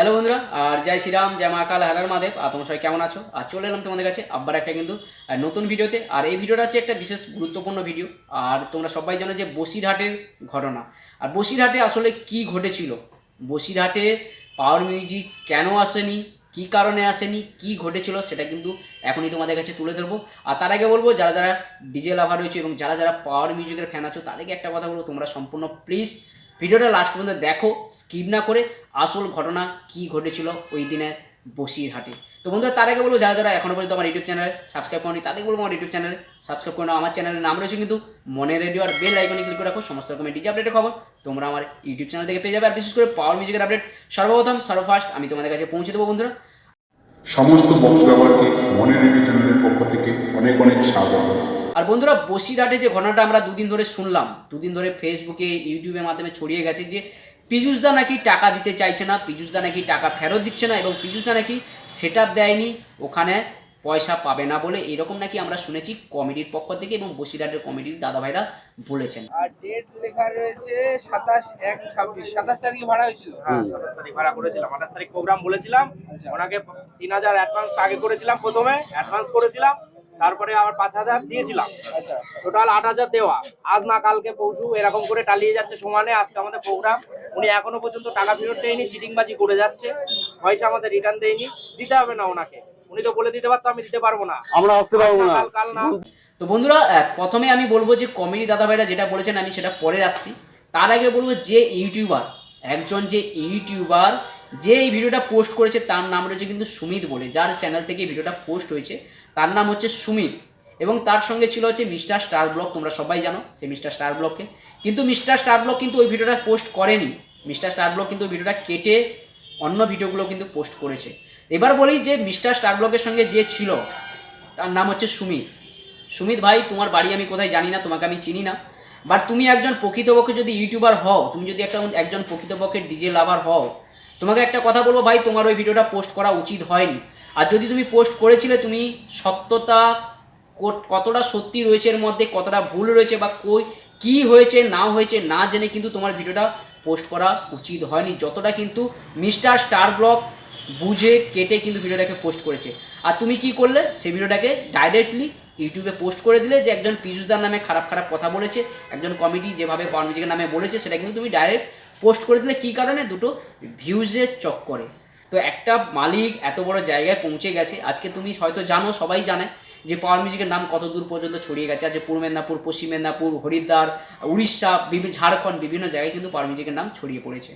Hello বন্ধুরা, আর জয় শ্রীরাম, জয় মা কাল হারার মাদেব আর তোমরা সবাই কেমন আছো? আর চলে এলাম তোমাদের কাছে আবার একটা কিন্তু নতুন ভিডিওতে। আর এই ভিডিওটা হচ্ছে একটা বিশেষ গুরুত্বপূর্ণ ভিডিও। আর তোমরা সবাই জানো যে বসিরহাটের ঘটনা। আর বসিরহাটে আসলে কি ঘটেছিল? বসিরহাটে পাওয়ার মিউজিক কেন আসেনি? কি কারণে আসেনি? কি ঘটেছিল? সেটা কিন্তু এখনই তোমাদের কাছে তুলে ধরবো। আর তার আগে বলব, যারা যারা ডিজে লাভার রয়েছে এবং যারা যারা পাওয়ার মিউজিকের ফ্যান আছো, তাদেরকে একটা কথা বলব। তোমরা সম্পূর্ণ প্লিজ ভিডিওটা লাস্ট পর্যন্ত দেখো স্কিপ না করে আসল ঘটনা কি ঘটেছিল ওই দিনে বসিরহাটে। তো বন্ধুরা, তার আগে বলব, যারা যারা এখনও পর্যন্ত আমার ইউটিউব চ্যানেল সাবস্ক্রাইব করেনি তাদেরকে বলব আমার ইউটিউব চ্যানেলে সাবস্ক্রাইব করে নাও। আমার চ্যানেলের নাম রয়েছে কিন্তু মনে রেডিও আর বেল আইকনে ক্লিক করে রাখো। সমস্ত রকমের ডিজে আপডেটের খবর তোমরা আমার ইউটিউব চ্যানেল থেকে পেয়ে যাবে। আর বিশেষ করে পাওয়ার মিউজিকের আপডেট সর্বপ্রথম, সর্বফার্স্ট আমি তোমাদের কাছে পৌঁছে দেবো বন্ধুরা। সমস্ত বক্তব্যকে মনে রেডিও চ্যানেলের পক্ষ থেকে অনেক অনেক স্বাগত। আর বন্ধুরা বসিরহাটে যে ঘটনাটা আমরা দুদিন ধরে শুনলাম দুদিন ধরে ফেসবুকে ইউটিউবের মাধ্যমে ছড়িয়ে গেছে যে পীযুষদা নাকি টাকা দিতে চাইছে না পীযুষদা নাকি টাকা ফেরত দিচ্ছে না এবং পীযুষদা নাকি সেট দেয়নি ওখানে পয়সা পাবে না বলে এরকম নাকি আমরা শুনেছি কমিটির পক্ষ থেকে এবং বসিরহাটের কমিটির দাদাভাইরা বলেছেন। আর ডেট লেখা রয়েছে সাতাশ এক ছাব্বিশ। সাতাশ তারিখে ভাড়া হয়েছিল? হ্যাঁ সাতাশ তারিখ ভাড়া করেছিলাম। আঠাশ তারিখ প্রোগ্রাম বলেছিলাম। আচ্ছা। ওনাকে তিন হাজার অ্যাডভান্স আগে করেছিলাম প্রথমে। অ্যাডভান্স করেছিলাম। তারপরে আবার পাঁচ হাজার দিয়েছিলাম। আচ্ছা। টোটাল আট হাজার দেওয়া। আজ না কালকে পরশু এরকম করে টালিয়ে যাচ্ছে সমানে আজকে আমাদের প্রোগ্রাম উনি এখনও পর্যন্ত টাকা ফেরত দেয়নি চিটিংবাজি করে যাচ্ছে। পয়সা আমাদের রিটার্ন দেয়নি। দিতে হবে না ওনাকে। উনি তো বলে দিতে পারতো আমি দিতে পারব না। আমরা আসতে পারব না কাল কাল না। তো বন্ধুরা প্রথমে আমি বলব যে কমেডি দাদাভাইরা যেটা বলেছেন আমি সেটা পরে আসছি। তার আগে বলব যে ইউটিউবার একজন যে ইউটিউবার যে এই ভিডিওটা পোস্ট করেছে তার নাম রয়েছে কিন্তু সুমিত বলে। যার চ্যানেল থেকে এই ভিডিওটা পোস্ট হয়েছে। তার নাম হচ্ছে সুমিত এবং তার সঙ্গে ছিল হচ্ছে মিস্টার স্টার ব্লক তোমরা সবাই জানো সে মিস্টার স্টার ব্লককে কিন্তু মিস্টার স্টার ব্লক কিন্তু ওই ভিডিওটা পোস্ট করেনি। মিস্টার স্টার ব্লক কিন্তু ওই ভিডিওটা কেটে অন্য ভিডিওগুলো কিন্তু পোস্ট করেছে। এবার বলি যে মিস্টার স্টার ব্লকের সঙ্গে যে ছিল, তার নাম হচ্ছে সুমিত সুমিত ভাই, তোমার বাড়ি আমি কোথায় জানি না, তোমাকে আমি চিনি না। বাট তুমি একজন প্রকৃতপক্ষে যদি ইউটিউবার হও, তুমি যদি একটা একজন প্রকৃতপক্ষে ডিজে লাভার হও, তোমাকে একটা কথা বলব ভাই, তোমার ওই ভিডিওটা পোস্ট করা উচিত হয়নি। আর যদি তুমি পোস্ট করেছিলে, তুমি সত্যতা কতটা সত্যি রয়েছে এর মধ্যে, কতটা ভুল রয়েছে বা কই, কি হয়েছে, না হয়েছে, না জেনে কিন্তু তোমার ভিডিওটা পোস্ট করা উচিত হয়নি। যতটা কিন্তু মিস্টার স্টার ব্লক বুঝে কেটে কিন্তু ভিডিওটাকে পোস্ট করেছে। আর তুমি কি করলে? সেই ভিডিওটাকে ডাইরেক্টলি ইউটিউবে পোস্ট করে দিলে যে একজন পীযুষদার নামে খারাপ খারাপ কথা বলেছে, একজন কমেডি যেভাবে পাওয়ার মিউজিকের নামে বলেছে, সেটা কিন্তু তুমি ডাইরেক্ট পোস্ট করে দিলে। কী কারণে? দুটো ভিউজের চক্করে। তো একটা মালিক এত বড় জায়গায় পৌঁছে গেছে, আজকে তুমি হয়তো জানো, সবাই জানে যে পাওয়ার মিউজিকের নাম কত দূর পর্যন্ত ছড়িয়ে গেছে। আজকে পূর্ব মেদিনীপুর, পশ্চিম মেদিনীপুর, হরিদ্বার, উড়িষ্যা বিভিন্ন ঝাড়খণ্ড বিভিন্ন জায়গায় কিন্তু পাওয়ার মিউজিকের নাম ছড়িয়ে পড়েছে।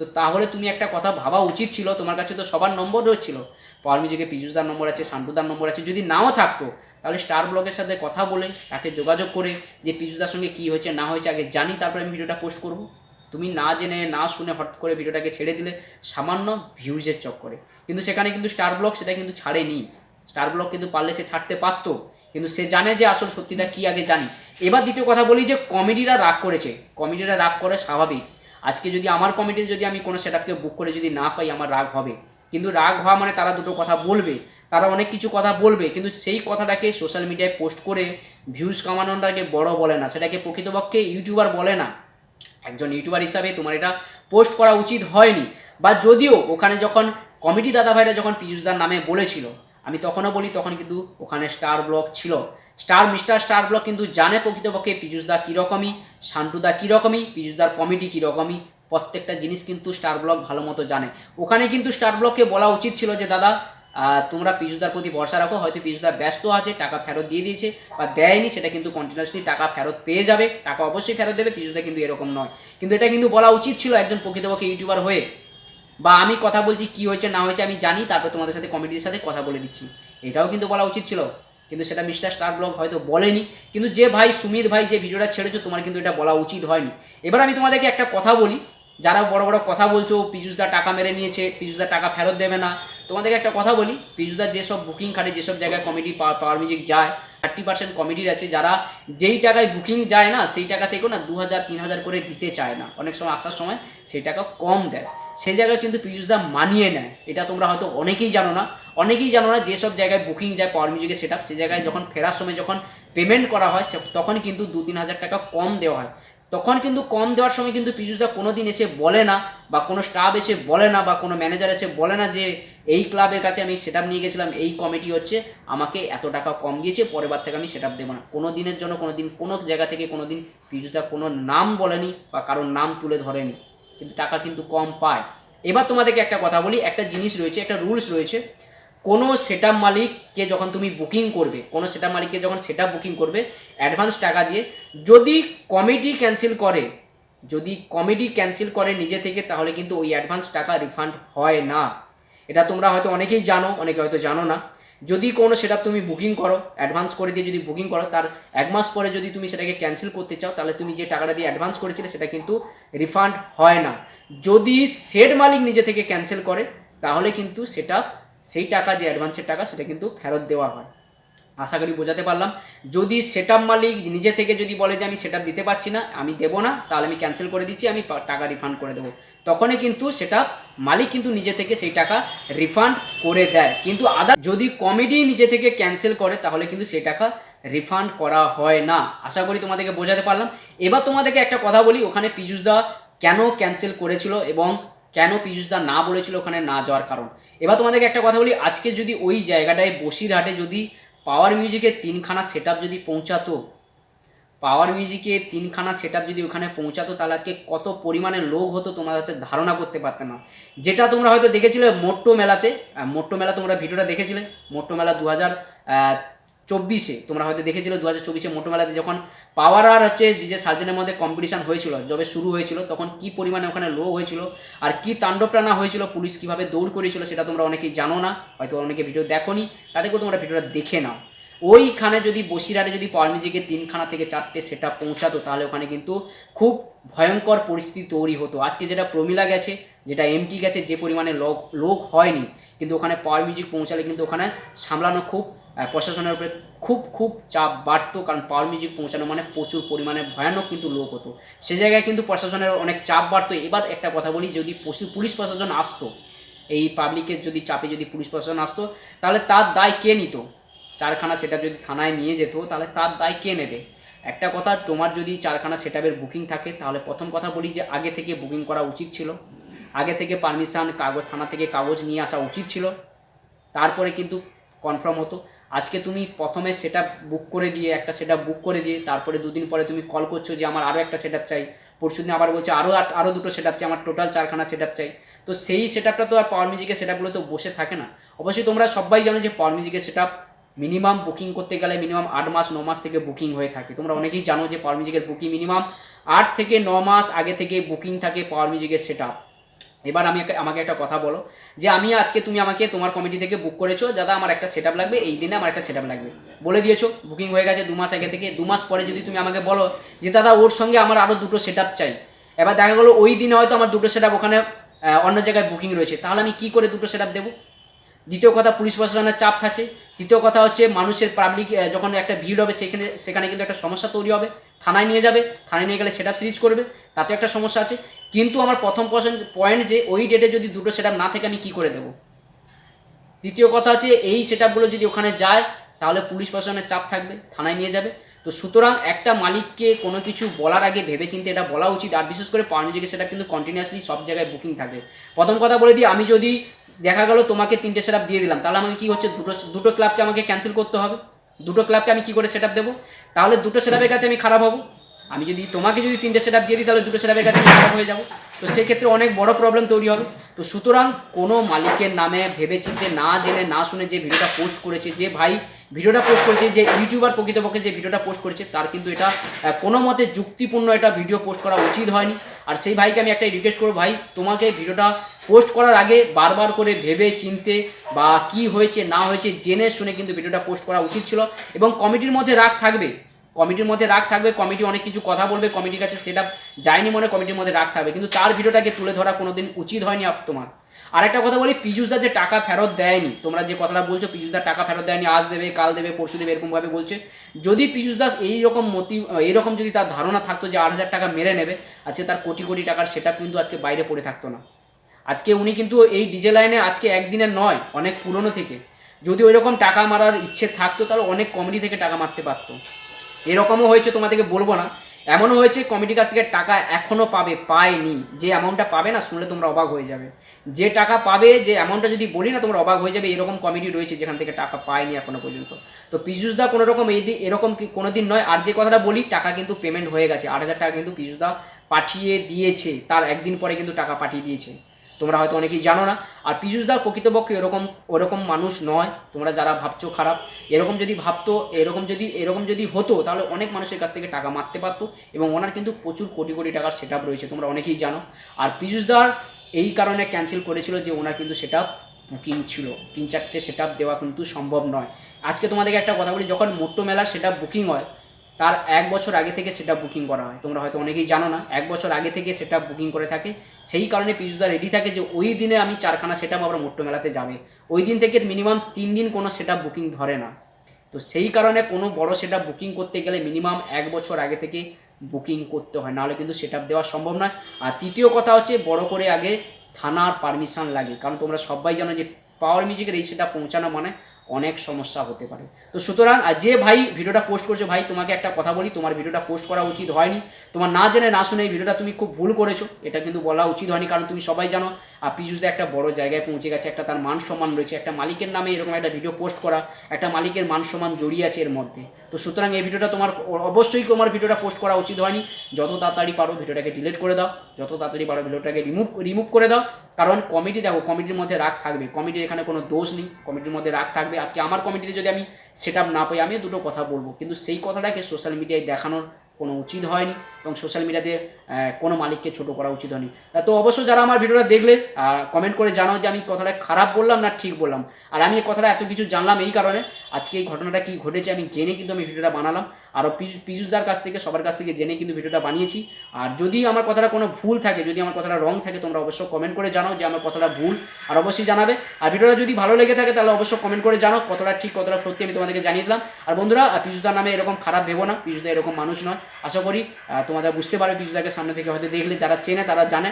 তো তাহলে তুমি একটা কথা ভাবা উচিত ছিল, তোমার কাছে তো সবার নম্বর রয়েছিল। পাওয়ার মিউজিকে পীযুষদার নম্বর আছে, শান্তুদার নম্বর আছে, যদি নাও থাকতো, তাহলে স্টার ব্লগের সাথে কথা বলে, তাকে যোগাযোগ করে যে পীযুষদার সঙ্গে কী হয়েছে, না হয়েছে, আগে জানি, তারপরে আমি ভিডিওটা পোস্ট করব। তুমি না জেনে, না শুনে হঠাৎ করে ভিডিওটাকে ছেড়ে দিলে সামান্য ভিউজের চক্করে। কিন্তু সেখানে কিন্তু স্টার ব্লগ সেটা কিন্তু ছাড়েনি। স্টার ব্লগ কিন্তু পারলে সে ছাড়তে পারতো, কিন্তু সে জানে যে আসল সত্যিটা কী আগে জানি। এবার দ্বিতীয় কথা বলি যে কমেডিরা রাগ করেছে। কমেডিরা রাগ করে স্বাভাবিক। আজকে যদি আমার কমিটিতে যদি আমি কোনো সেটআপকে বুক করে যদি না পাই, আমার রাগ হবে। কিন্তু রাগ হওয়া মানে তারা দুটো কথা বলবে। তারা অনেক কিছু কথা বলবে, কিন্তু সেই কথাটাকে সোশ্যাল মিডিয়ায় পোস্ট করে ভিউজ কামানোটাকে বড় বলে না। সেটাকে প্রকৃতপক্ষে ইউটিউবার বলে না। একজন ইউটিউবার হিসাবে তোমার এটা পোস্ট করা উচিত হয়নি। বা যদিও ওখানে যখন কমিটি দাদা ভাইরা যখন পীযুষদার নামে বলেছিল, আমি তখনও বলি, তখন কিন্তু ওখানে স্টার ব্লক ছিল। স্টার মিস্টার স্টার ব্লক কিন্তু জানে প্রকৃতপক্ষে পীযুষদা কীরকমই শান্তুদা কীরকমই, পীযুষদার কমিটি কীরকমই, প্রত্যেকটা জিনিস কিন্তু স্টার ব্লক ভালো মতো জানে। ওখানে কিন্তু স্টার ব্লককে বলা উচিত ছিল যে, দাদা তোমরা পীযুষদার প্রতি ভরসা রাখো, হয়তো পীযুষদা ব্যস্ত আছে, টাকা ফেরত দিয়ে দিয়েছে বা দেয়নি, সেটা কিন্তু কন্টিনিউসলি টাকা ফেরত পেয়ে যাবে, টাকা অবশ্যই ফেরত দেবে পীযুষদা কিন্তু এরকম নয়। কিন্তু এটা কিন্তু বলা উচিত ছিল একজন প্রকৃতপক্ষে ইউটিউবার হয়ে। বা আমি কথা বলছি, কি হয়েছে, না হয়েছে, আমি জানি, তারপর তোমাদের সাথে কমিটির সাথে কথা বলে দিচ্ছি। এটাও কিন্তু বলা উচিত ছিল, কিন্তু সেটা মিস্টার স্টার ব্লগ হয়তো বলেনি। কিন্তু যে ভাই, সুমিত ভাই যে ভিডিওটা ছেড়েছো, তোমার কিন্তু এটা বলা উচিত হয়নি। এবার আমি তোমাদেরকে একটা কথা বলি, যারা বড় বড় কথা বলছো পীযুষদা টাকা মেরে নিয়েছে পীযুষদা টাকা ফেরত দেবে না তোমাদেরকে একটা কথা বলি পীযুষদা যেসব বুকিং খাটে, যেসব জায়গায় কমেডি পাওয়ার মিউজিক যায় থার্টি পার্সেন্ট কমেডির আছে, যারা যেই টাকায় বুকিং যায় না, সেই টাকা থেকেও না দু হাজার, তিন হাজার করে দিতে চায় না। অনেক সময় আসার সময় সেই টাকা কম দেয়। সেই জায়গায় কিন্তু পীযুষদা মানিয়ে নেয়। এটা তোমরা হয়তো অনেকেই জানো না। অনেকেই জানো না যেসব জায়গায় বুকিং যায় পাওয়ার মিউজিকের সেট সেই জায়গায় যখন ফেরার সময় যখন পেমেন্ট করা হয় তখন কিন্তু দু তিন হাজার টাকা কম দেওয়া হয়। তখন কিন্তু কম দেওয়ার সময় কিন্তু পীযুষদা কোনো দিন এসে বলে না, বা কোনো স্টাফ এসে বলে না, বা কোনো ম্যানেজার এসে বলে না যে, এই ক্লাবের কাছে আমি সেট নিয়ে গেছিলাম, এই কমিটি হচ্ছে, আমাকে এত টাকা কম দিয়েছে পরের বার থেকে আমি সেট দেবো না। কোনো দিনের জন্য কোনো দিন কোনো জায়গা থেকে কোনো দিন পীযুষদা কোনো নাম বলেনি, বা কারোর নাম তুলে ধরেনি। কিন্তু টাকা কিন্তু কম পায়। এবার তোমাদেরকে একটা কথা বলি, একটা জিনিস রয়েছে, একটা রুলস রয়েছে। কোনো সেট মালিককে যখন তুমি বুকিং করবে, কোনো সেট মালিককে যখন সেট বুকিং করবে অ্যাডভান্স টাকা দিয়ে যদি কমিটি ক্যান্সেল করে, যদি কমিটি ক্যান্সেল করে নিজে থেকে, তাহলে কিন্তু ওই অ্যাডভান্স টাকা রিফান্ড হয় না। এটা তোমরা হয়তো অনেকেই জানো, অনেকে হয়তো জানো না। যদি কোনো সেটা তুমি বুকিং করো অ্যাডভান্স করে দিয়ে যদি বুকিং করো, তার এক মাস পরে যদি তুমি সেটাকে ক্যান্সেল করতে চাও, তাহলে তুমি যে টাকাটা দিয়ে অ্যাডভান্স করেছিলে, সেটা কিন্তু রিফান্ড হয় না। যদি সেট মালিক নিজে থেকে ক্যান্সেল করে, তাহলে কিন্তু সেটা সেই টাকা যে অ্যাডভান্সের টাকা, সেটা কিন্তু ফেরত দেওয়া হয়। আশা করি বোঝাতে পারলাম। যদি সেট মালিক নিজে থেকে যদি বলে যে আমি সেট দিতে পারছি না, আমি দেবো না, তাহলে আমি ক্যান্সেল করে দিচ্ছি, আমি টাকা রিফান্ড করে দেবো। তখনই কিন্তু সেটা মালিক কিন্তু নিজে থেকে সেই টাকা রিফান্ড করে দেয়। কিন্তু আদার যদি কমিটি নিজে থেকে ক্যান্সেল করে, তাহলে কিন্তু সেই টাকা রিফান্ড করা হয় না। আশা করি তোমাদেরকে বোঝাতে পারলাম। এবার তোমাদেরকে একটা কথা বলি, ওখানে পীযুষদা কেন ক্যান্সেল করেছিল এবং কেন পীযুষদা না বলেছিল ওখানে না যাওয়ার কারণ? এবার তোমাদেরকে একটা কথা বলি, আজকে যদি ওই জায়গাটায় বসিরহাটে যদি পাওয়ার মিউজিকের তিনখানা সেট যদি পৌঁছাতো পাওয়ার মিউজিকে তিনখানা সেট যদি ওখানে পৌঁছাতো, তাহলে আজকে কত পরিমাণে লোক হতো তোমরা হচ্ছে ধারণা করতে পারতে না। যেটা তোমরা হয়তো দেখেছিলে মোট্টো মেলাতে মোট্টো মেলা তোমরা ভিডিওটা দেখেছিলে, মোট্টো মেলা দু হাজার চব্বিশে, তোমরা হয়তো দেখেছিলে দু হাজার চব্বিশে মোটো মেলাতে যখন পাওয়ার আর হচ্ছে ডিজে সার্জেনের মধ্যে কম্পিটিশান হয়েছিল, যবে শুরু হয়েছিল, তখন কি পরিমাণে ওখানে লো হয়েছিল আর কি তাণ্ডবটানা হয়েছিল, পুলিশ কীভাবে দৌড় করেছিল সেটা তোমরা অনেকেই জানো না, হয়তো অনেকে ভিডিও দেখোনি, তাদেরকেও তোমরা ভিডিওটা দেখে নাও। ওইখানে যদি বসিরহাটে যদি মিউজিকের তিনখানা থেকে চারটে সেটা পৌঁছাতো, তাহলে ওখানে কিন্তু খুব ভয়ঙ্কর পরিস্থিতি তৈরি হতো। আজকে যেটা প্রমিলা গেছে, যেটা এমটি গেছে, যে পরিমাণে লোক লোক হয়নি, কিন্তু ওখানে পাওয়ার মিউজিক পৌঁছালে কিন্তু ওখানে সামলানো খুব প্রশাসনের উপরে খুব খুব চাপ বাড়তো, কারণ পাওয়ার মিউজিক পৌঁছানো মানে প্রচুর পরিমাণে ভয়ানক কিন্তু লোক হতো। সে জায়গায় কিন্তু প্রশাসনের অনেক চাপ বাড়তো। এবার একটা কথা বলি, যদি পুলিশ প্রশাসন আসতো, এই পাবলিকের যদি চাপে যদি পুলিশ প্রশাসন আসতো, তাহলে তার দায় কে নিত? চারখানা সেটা যদি থানায় নিয়ে যেত, তাহলে তার দায় কে নেবে? একটা কথা, তোমার যদি চারখানা সেটাপের বুকিং থাকে, তাহলে প্রথম কথা বলি যে আগে থেকে বুকিং করা উচিত ছিল। আগে থেকে পারমিশন কাগজ, থানা থেকে কাগজ নিয়ে আসা উচিত ছিল। তারপরে কিন্তু কনফার্ম হতো। আজকে তুমি প্রথমে সেটা বুক করে দিয়ে, একটা সেটা বুক করে দিয়ে, তারপরে দুদিন পরে তুমি কল করছ যে আমার আরও একটা সেট চাই। পরশু দিন আবার বলছে আরও আরও দুটো সেট চাই, আমার টোটাল চারখানা সেট চাই। তো সেই সেট তো আর পাওয়ার মিউজিকের সেটআপগুলো তো বসে থাকে না। অবশ্যই তোমরা সবাই জানো যে পাওয়ার মিউজিকের সেট মিনিমাম বুকিং করতে গেলে মিনিমাম আট মাস, ন মাস থেকে বুকিং হয়ে থাকে। তোমরা অনেকেই জানো যে পাওয়ার মিউজিকের বুকিং মিনিমাম আট থেকে ন মাস আগে থেকে বুকিং থাকে পাওয়ার মিউজিকের সেট এবার আমি একটা- আমাকে একটা কথা বলো। যে আমি আজকে তুমি আমাকে তোমার কমিটি থেকে বুক করেছ, দাদা আমার একটা সেট লাগবে, এই দিনে আমার একটা সেট লাগবে। বলে দিয়েছ বুকিং হয়ে গেছে দু মাস আগে থেকে। দু মাস পরে যদি তুমি আমাকে বলো যে, দাদা, ওর সঙ্গে আমার আরও দুটো সেট চাই। এবার দেখা গেলো ওই দিনে হয়তো আমার দুটো সেট ওখানে অন্য জায়গায় বুকিং রয়েছে। তাহলে আমি কি করে দুটো সেট দেবো? দ্বিতীয় কথা, পুলিশ প্রশাসনের চাপ থাকছে। তৃতীয় কথা হচ্ছে, মানুষের পাবলিক যখন একটা ভিড় হবে, সেখানে সেখানে কিন্তু একটা সমস্যা তৈরি হবে। থানায় নিয়ে যাবে, থানায় নিয়ে গেলে সেটা সিরিজ করবে, তাতে একটা সমস্যা আছে। কিন্তু আমার প্রথম পয়েন্ট যে ওই ডেটে যদি দুটো সেট না থাকে আমি কি করে দেবো? দ্বিতীয় কথা হচ্ছে এই সেটআপগুলো যদি ওখানে যায়, তাহলে পুলিশ প্রশাসনের চাপ থাকবে, থানায় নিয়ে যাবে। তো সুতরাং একটা মালিককে কোনো কিছু বলার আগে ভেবে ভেবেচিন্তে এটা বলা উচিত, আর বিশেষ করে পাওয়ার মিউজিকের সেটআপ কিন্তু কন্টিনিউয়াসলি সব জায়গায় বুকিং থাকবে। প্রথম কথা বলে দিই, আমি যদি দেখা গেল তোমাকে তিনটে সেটআপ দিয়ে দিলাম, তাহলে আমাকে কি হচ্ছে, দুটো দুটো ক্লাবকে আমাকে ক্যান্সেল করতে হবে? দুটো ক্লাবকে আমি কী করে সেট আপ দেবো? তাহলে দুটো সেট আপের কাছে আমি খারাপ হব। আমি যদি তোমাকে যদি তিনটে সেট আপ দিয়ে দিই, তাহলে দুটো সেট আপের কাছে আমি খারাপ হয়ে যাব। তো সেক্ষেত্রে অনেক বড় প্রবলেম তৈরি হবে। তো সুতরাং কোনো মালিকের নামে ভেবেচিন্তে না জেনে, না শুনে যে ভিডিওটা পোস্ট করেছে, যে ভাই ভিডিওটা পোস্ট করেছে, যে ইউটিউবার প্রকৃতপক্ষে যে ভিডিওটা পোস্ট করেছে, তার কিন্তু এটা কোনো মতে যুক্তিপূর্ণ এটা ভিডিও পোস্ট করা উচিত হয়নি। আর সেই ভাইকে আমি একটাই রিকোয়েস্ট করব, ভাই, তোমাকে ভিডিওটা পোস্ট করার আগে বারবার করে ভেবে, চিনতে বা কি হয়েছে, না হয়েছে, জেনে শুনে কিন্তু ভিডিওটা পোস্ট করা উচিত ছিল। এবং কমিটির মধ্যে রাগ থাকবে। কমিটির মধ্যে রাগ থাকবে, কমিটি অনেক কিছু কথা বলবে, কমিটির কাছে সেটা যায়নি মনে কমিটির মধ্যে রাগ থাকবে। কিন্তু তার ভিডিওটাকে তুলে ধরা কোনোদিন উচিত হয়নি আপ তোমার। আর একটা কথা বলি, পীযুষদা যে টাকা ফেরত দেয়নি, তোমরা যে কথাটা বলছো, পীযুষদা টাকা ফেরত দেয়নি, আজ দেবে, কাল দেবে, পরশু দেবে, এরকমভাবে বলছে। যদি পীযুষ দাস এইরকম মতি এইরকম যদি তার ধারণা থাকতো যে আট হাজার টাকা মেরে নেবে, আজকে তার কোটি কোটি টাকার সেটা কিন্তু আজকে বাইরে পড়ে থাকতো না। আজকে উনি কিন্তু এই ডিজে লাইনে আজকে একদিনের নয়, অনেক পুরনো থেকে। যদি ওই রকম টাকা মারার ইচ্ছে থাকতো, তাহলে অনেক কমেডি থেকে টাকা মারতে পারতো। এরকমও হয়েছে, তোমাদেরকে বলব না। এমনও হয়েছে কমিটির কাছ থেকে টাকা এখনও পাবে, পায়নি। যে অ্যামাউন্টটা পাবে না, শুনলে তোমরা অবাক হয়ে যাবে। যে টাকা পাবে, যে অ্যামাউন্টটা যদি বলি না, তোমরা অবাক হয়ে যাবে, এরকম কমিটি রয়েছে, যেখান থেকে টাকা পায়নি এখনও পর্যন্ত। তো পীযুষদা কোনো রকম এই দিন এরকম কোনো দিন নয়। আর যে কথাটা বলি, টাকা কিন্তু পেমেন্ট হয়ে গেছে। আট হাজার টাকা কিন্তু পীযুষদা পাঠিয়ে দিয়েছে। তার একদিন পরে কিন্তু টাকা পাঠিয়ে দিয়েছে। তোমরা হয়তো অনেকেই জানো না। আর পীযুষদা প্রকৃতপক্ষে এরকম, ওরকম মানুষ নয়। তোমরা যারা ভাবছ খারাপ, এরকম যদি ভাবতো, এরকম যদি এরকম যদি হতো, তাহলে অনেক মানুষের কাছ থেকে টাকা মারতে পারতো এবং ওনার কিন্তু প্রচুর কোটি কোটি টাকার সেট রয়েছে, তোমরা অনেকেই জানো। আর পীযুষদার এই কারণে ক্যান্সেল করেছিল যে ওনার কিন্তু সেটা বুকিং ছিল। তিন চারটে সেট দেওয়া কিন্তু সম্ভব নয়। আজকে তোমাদেরকে একটা কথা বলি, যখন মোট্টো মেলার সেটা বুকিং হয় তার এক বছর আগে থেকে সেটা বুকিং করা হয়। তোমরা হয়তো অনেকেই জানো না, এক বছর আগে থেকে সেটা বুকিং করে থাকে। সেই কারণে পিজুদা রেডি থাকে যে ওই দিনে আমি চারখানা সেটা আবার মোট্টো মেলাতে যাবে। ওই দিন থেকে মিনিমাম তিন দিন কোনো সেটা বুকিং ধরে না। তো সেই কারণে কোনো বড় সেটা বুকিং করতে গেলে মিনিমাম এক বছর আগে থেকে বুকিং করতে হয়। নাহলে কিন্তু সেটা দেওয়া সম্ভব নয়। আর তৃতীয় কথা হচ্ছে বড় করে আগে থানার পারমিশন লাগে। কারণ তোমরা সবাই জানো যে পাওয়ার মিউজিকের এই সেটা পৌঁছানো মানে অনেক সমস্যা হতে পারে। তো সুতরাং যে ভাই ভিডিওটা পোস্ট করছ, ভাই তোমাকে একটা কথা বলি, তোমার ভিডিওটা পোস্ট করা উচিত হয়নি। তোমার না জেনে, না শুনে এই ভিডিওটা তুমি খুব ভুল করেছ, এটা কিন্তু বলা উচিত হয়নি, কারণ তুমি সবাই জানো, আর পীযুষদা একটা বড় জায়গায় পৌঁছে গেছে, একটা তার মান সম্মান রয়েছে, একটা মালিকের নামে এরকম একটা ভিডিও পোস্ট করা, একটা মালিকের মান সম্মান জড়িয়ে আছে এর মধ্যে। তো সুতরাং এই ভিডিওটা তোমার, অবশ্যই তোমার ভিডিওটা পোস্ট করা উচিত হয়নি। যত তাড়াতাড়ি পারো ভিডিওটাকে ডিলিট করে দাও, যত তাড়াতাড়ি পারো ভিডিওটাকে রিমুভ রিমুভ করে দাও। কারণ কমিটি দেখো কমিটির মধ্যে রাগ থাকবে। কমিটির এখানে কোনো দোষ নেই কমিটির মধ্যে রাগ থাকবে। আজকে আমার কমিটিতে যদি আমি সেট না পাই, আমিও দুটো কথা বলব। কিন্তু সেই কথাটাকে সোশ্যাল মিডিয়ায় দেখানোর কোনো উচিত হয়নি এবং সোশ্যাল মিডিয়াতে কোনো মালিককে ছোট করা উচিত হয়নি। তো অবশ্য যারা আমার ভিডিওটা দেখলে কমেন্ট করে জানাও যে আমি কথাটা খারাপ বললাম না ঠিক বললাম। আর আমি এই কথাটা এত কিছু জানলাম এই কারণে আজকে এই ঘটনাটা কি ঘটেছে আমি জেনে কিন্তু আমি ভিডিওটা বানালাম। আরও পীযুষদার কাছ থেকে, সবার কাছ থেকে জেনে কিন্তু ভিডিওটা বানিয়েছি। আর যদি আমার কথাটা কোনো ভুল থাকে, যদি আমার কথাটা রং থাকে, তোমরা অবশ্যই কমেন্ট করে জানাও যে আমার কথাটা ভুল, আর অবশ্যই জানাবে। আর ভিডিওটা যদি ভালো লেগে থাকে, তাহলে অবশ্যই কমেন্ট করে জানাও কতটা ঠিক, কতটা সত্যি আমি তোমাদেরকে জানিয়ে দিলাম। আর বন্ধুরা পীযুষদার নামে এরকম খারাপ ভেবো না, পীযুষদা এরকম মানুষ নয়। আশা করি তোমাদের বুঝতে পারবে, পীযুষদাকে সামনে থেকে হয়তো দেখলে, যারা চেনে, তারা জানে।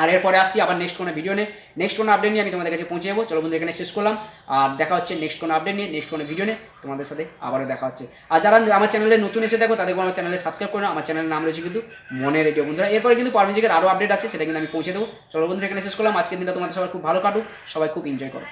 আর এরপরে আসছি আবার নেক্সট কোনো ভিডিও নিয়ে। নেক্সট কোনো আপডেট নিয়ে আমি তোমাদের কাছে পৌঁছে যাব। চলো বন্ধু এখানে শেষ করলাম। আর দেখা হচ্ছে নেক্সট কোনো আপডেট নিয়ে নেক্সট কোনো ভিডিও নিয়ে। তোমাদের সাথে আবারও দেখা হচ্ছে। আর যারা আমার চ্যানেলে নতুন এসে দেখো, তাদেরকে আমার চ্যানেলে সাবস্ক্রাইব করে আমার চ্যানেলের নাম রয়েছে কিন্তু মনে রেডিও বন্ধুরা। এরপরে কিন্তু পারমিজিকের আরও আপডেট আছে, সেটা কিন্তু আমি পৌঁছে দেবো। চলো বন্ধু এখানে শেষ করলাম। আজকের দিনটা তোমাদের সবাই খুব ভালো কাটুক। সবাই খুব এনজয় করো।